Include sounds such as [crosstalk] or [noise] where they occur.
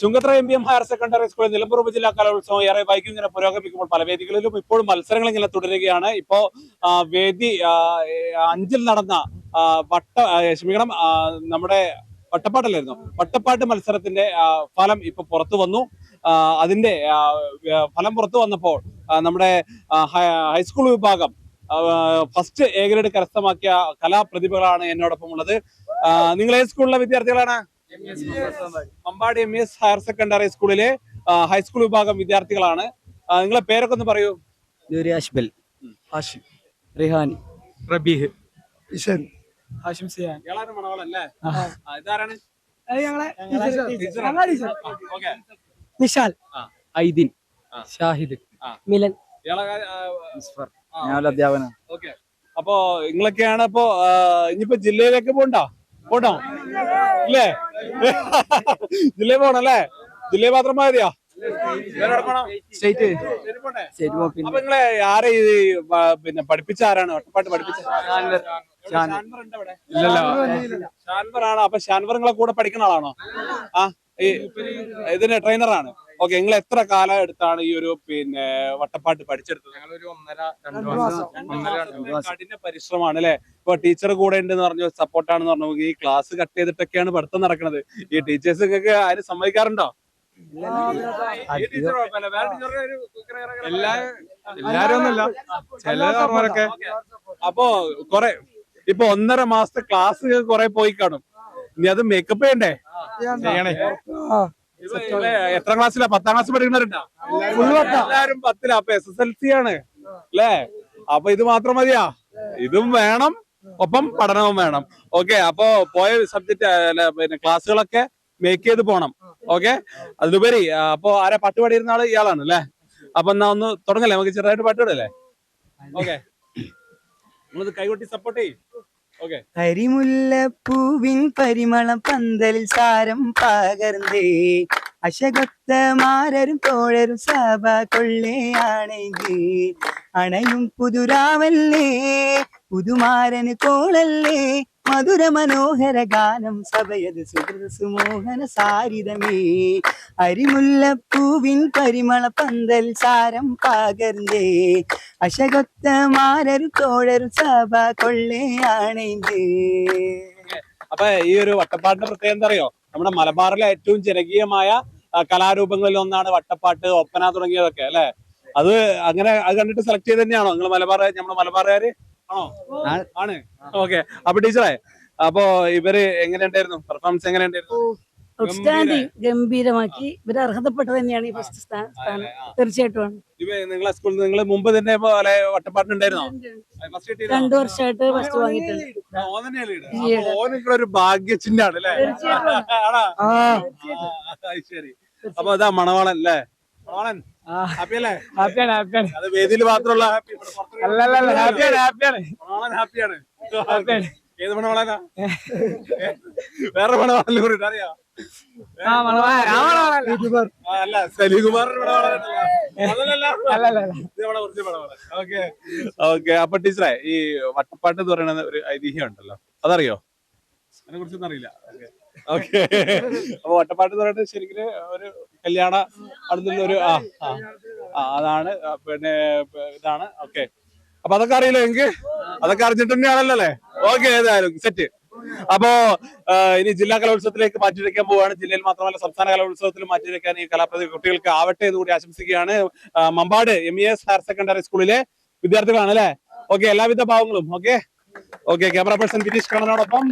Chungathara M B M higher secondary സ്കൂളിൽ നിലമ്പൂർ ഉപജില്ലാ കലോത്സവം ഏറെ വൈകി ഇങ്ങനെ പുരോഗമിക്കുമ്പോൾ പല വേദികളിലും ഇപ്പോഴും മത്സരങ്ങൾ ഇങ്ങനെ തുടരുകയാണ്. ഇപ്പോ വേദി അഞ്ചിൽ നടന്ന വട്ട ക്ഷമിക്കണം നമ്മുടെ വട്ടപ്പാട്ടല്ലായിരുന്നു വട്ടപ്പാട്ട് മത്സരത്തിന്റെ ഫലം ഇപ്പൊ പുറത്തു വന്നു. അതിന്റെ ഫലം പുറത്തു വന്നപ്പോൾ നമ്മുടെ ഹൈസ്കൂൾ വിഭാഗം ഫസ്റ്റ് എ ഗ്രേഡ് കരസ്ഥമാക്കിയ കലാപ്രതിഭകളാണ് എന്നോടൊപ്പം ഉള്ളത്. നിങ്ങൾ ഏത് സ്കൂളിലെ വിദ്യാർത്ഥികളാണ്? Ambadi M S higher secondary സ്കൂളിലെ ഹൈസ്കൂൾ വിഭാഗം വിദ്യാർത്ഥികളാണ്. നിങ്ങളെ പേരൊക്കെ ഒന്ന് പറയൂ. നൂരി അഷ്ബൽ ഹാഷിം റിഹാൻ റബീഹ്. ഇഷൻ ഹാഷിം സിയാൻ. ഇയാളാണ് മണവാളല്ലേ? ആ, ഇതാരാണ്? ഓക്കെ. നിഷാൽ ഐദിൻ. ഷാഹിദ്. മിലൻ. ഞാൻ അപ്പോ നിങ്ങളൊക്കെയാണ് അപ്പോ ഇനിയിപ്പോ ജില്ലയിലേക്ക് പോണ്ടോ? പോണ്ടോ? ഇല്ലേ? [laughs] ജില്ലയിൽ പോകണം അല്ലേ ജില്ലയിൽ മാത്രം മതിയോ നിങ്ങളെ ആരെ പിന്നെ പഠിപ്പിച്ച ആരാണ്? ഒട്ടപ്പാട്ട് പഠിപ്പിച്ച? ഷാൻവർ. ആണ്? അപ്പൊ ഷാൻവർ നിങ്ങളെ കൂടെ പഠിക്കുന്ന ആളാണോ? ആ ഈ ഇതിന് ട്രെയിനറാണ് ഓക്കെ നിങ്ങൾ എത്ര കാലം എടുത്താണ് ഈ ഒരു പിന്നെ വട്ടപ്പാട്ട് പഠിച്ചെടുത്തത്? ഞങ്ങളൊരു ഒന്നര രണ്ട് മാസം. ഒന്നര രണ്ട് മാസം. കഠിന പരിശ്രമമാണ് അല്ലെ? ഇപ്പൊ ടീച്ചർ കൂടെ ഉണ്ടെന്ന് പറഞ്ഞു സപ്പോർട്ടാണെന്ന് പറഞ്ഞു ഈ ക്ലാസ് കട്ട് ചെയ്തിട്ടൊക്കെയാണ് പഠിത്തം നടക്കുന്നത്. ഈ ടീച്ചേഴ്സ് ഒക്കെ ആരും സമ്മതിക്കാറുണ്ടോ? എല്ലാരും ചില അപ്പോ കൊറേ ഇപ്പൊ ഒന്നര മാസത്തെ ക്ലാസ് കൊറേ പോയി കാണും. ഇനി അത് മേക്കപ്പ് ചെയ്യണ്ടേ? ചെയ്യണേ. എത്ര ക്ലാസ്സിലാ പത്താം ക്ലാസ് പഠിക്കുന്നവരുണ്ടോ? എല്ലാരും പത്തിലാ. അപ്പൊ എസ് എസ് എൽ സി ആണ്. അല്ലേ? അപ്പൊ ഇത് മാത്രം മതിയാ? ഇതും വേണം. ഒപ്പം പഠനവും വേണം. ഓക്കെ അപ്പൊ പോയ സബ്ജക്ട് പിന്നെ ക്ലാസ്സുകളൊക്കെ മേക്ക് ചെയ്ത് പോണം. ഓക്കെ അതിലുപരി അപ്പോ ആരാ പാട്ട് പാടിയിരുന്ന ആൾ ഇയാളാണ് അല്ലേ? അപ്പൊ എന്നാ ഒന്ന് തുടങ്ങല്ലേ? നമുക്ക് ചെറുതായിട്ട് പാട്ട് പാടല്ലേ? ഓക്കെ നമ്മളത് കൈകൊട്ടി സപ്പോർട്ട് ചെയ്യും. കരിമുല്ലപ്പൂവിൻ പരിമളം പന്തലിൽ സാരം പകർന്നേ. അശകൊത്തമാരരും തോഴരും സഭ കൊള്ളയാണെങ്കിൽ അണയും പുതുരാവല്ലേ പുതുമാരന് കോളല്ലേ മധുര മനോഹര ഗാനം സഭയത് സുഹൃത സുമോഹന സാരിതമേ. അരിമുല്ലപ്പൂവിൻ പരിമള പന്തൽ സാരം പകർന്നേ അശകൊത്തമാരരും തോഴരും സഭ കൊള്ളയാണെങ്കിൽ. അപ്പൊ ഈ ഒരു വട്ടപ്പാട്ടിന്റെ പ്രത്യേകത അറിയോ? നമ്മുടെ മലബാറിലെ ഏറ്റവും ജനകീയമായ കലാരൂപങ്ങളിൽ ഒന്നാണ് വട്ടപ്പാട്ട് ഒപ്പന തുടങ്ങിയതൊക്കെ അല്ലെ? അത് അങ്ങനെ അത് കണ്ടിട്ട് സെലക്ട് ചെയ്ത് തന്നെയാണോ? നിങ്ങൾ മലബാർ നമ്മുടെ മലബാറുകാര് ആണോ? ആണ്. ഓക്കെ. അപ്പൊ ടീച്ചറെ അപ്പോ ഇവർ എങ്ങനെ ഉണ്ടായിരുന്നു പെർഫോമൻസ് എങ്ങനെയുണ്ടായിരുന്നു? ഔട്ട്സ്റ്റാൻഡിങ് ഗംഭീരമാക്കി. ഇവർ അർഹതപ്പെട്ടത് തന്നെയാണ് ഈ ഫസ്റ്റ് സ്ഥാനം. തീർച്ചയായിട്ടും. നിങ്ങളെ സ്കൂളിൽ നിങ്ങൾ മുമ്പ് തന്നെ പോലെ കിട്ടിയിരുന്നോ? രണ്ടു വർഷമായിട്ട് ഫസ്റ്റ് വാങ്ങിയിട്ടുണ്ട്. ഒരു ഭാഗ്യചിഹ്നാണ് അല്ലേ? അത് ശരി. അപ്പൊ ഇതാ മണവാളൻ അല്ലേ? മണവാളൻ ഹാപ്പി അല്ലേ? ഹാപ്പിയാണ് ഹാപ്പിയാണ്. അത് വേദിയിൽ മാത്രമുള്ള ഹാപ്പി അല്ലല്ല ഹാപ്പിയാണ് ഹാപ്പിയാണ്. മണവാളൻ ഹാപ്പിയാണ് ഹാപ്പിയാണ്. ഏത് മണവാളനാ? [laughs] വേറെ അറിയാം? അല്ല സലികുമാറിന്റെ ഓക്കെ. ഓക്കെ അപ്പൊ ടീച്ചറെ ഈ വട്ടപ്പാട്ട് എന്ന് പറയുന്ന ഒരു ഐതിഹ്യം ഉണ്ടല്ലോ. അതറിയോ? അതിനെ കുറിച്ചൊന്നും അറിയില്ല. ഓക്കെ. അപ്പൊ വട്ടപ്പാട്ട് എന്ന് പറയുന്നത് ശരിക്കും ഒരു കല്യാണ അടുത്തുള്ള ഒരു ആ ആ ആ, അതാണ് പിന്നെ ഇതാണ്. ഓക്കെ. അപ്പൊ അതൊക്കെ അറിയില്ല എനിക്ക് അതൊക്കെ അറിഞ്ഞിട്ട് തന്നെയാണല്ലോ അല്ലേ? ഓക്കെ ഏതായാലും സെറ്റ് അപ്പോ ഇനി ജില്ലാ കലോത്സവത്തിലേക്ക് മാറ്റിവെക്കാൻ പോവുകയാണ്. ജില്ലയിൽ മാത്രമല്ല സംസ്ഥാന കലോത്സവത്തിൽ മാറ്റിവെക്കാൻ ഈ കലാപ്രതി കുട്ടികൾക്ക് ആവട്ടെ എന്ന് കൂടി ആശംസിക്കുകയാണ്. Mampad M E S higher secondary സ്കൂളിലെ വിദ്യാർത്ഥികളാണ് അല്ലെ? ഓക്കെ എല്ലാവിധ ഭാവങ്ങളും okay okay camera person Girish കണ്ണനോടൊപ്പം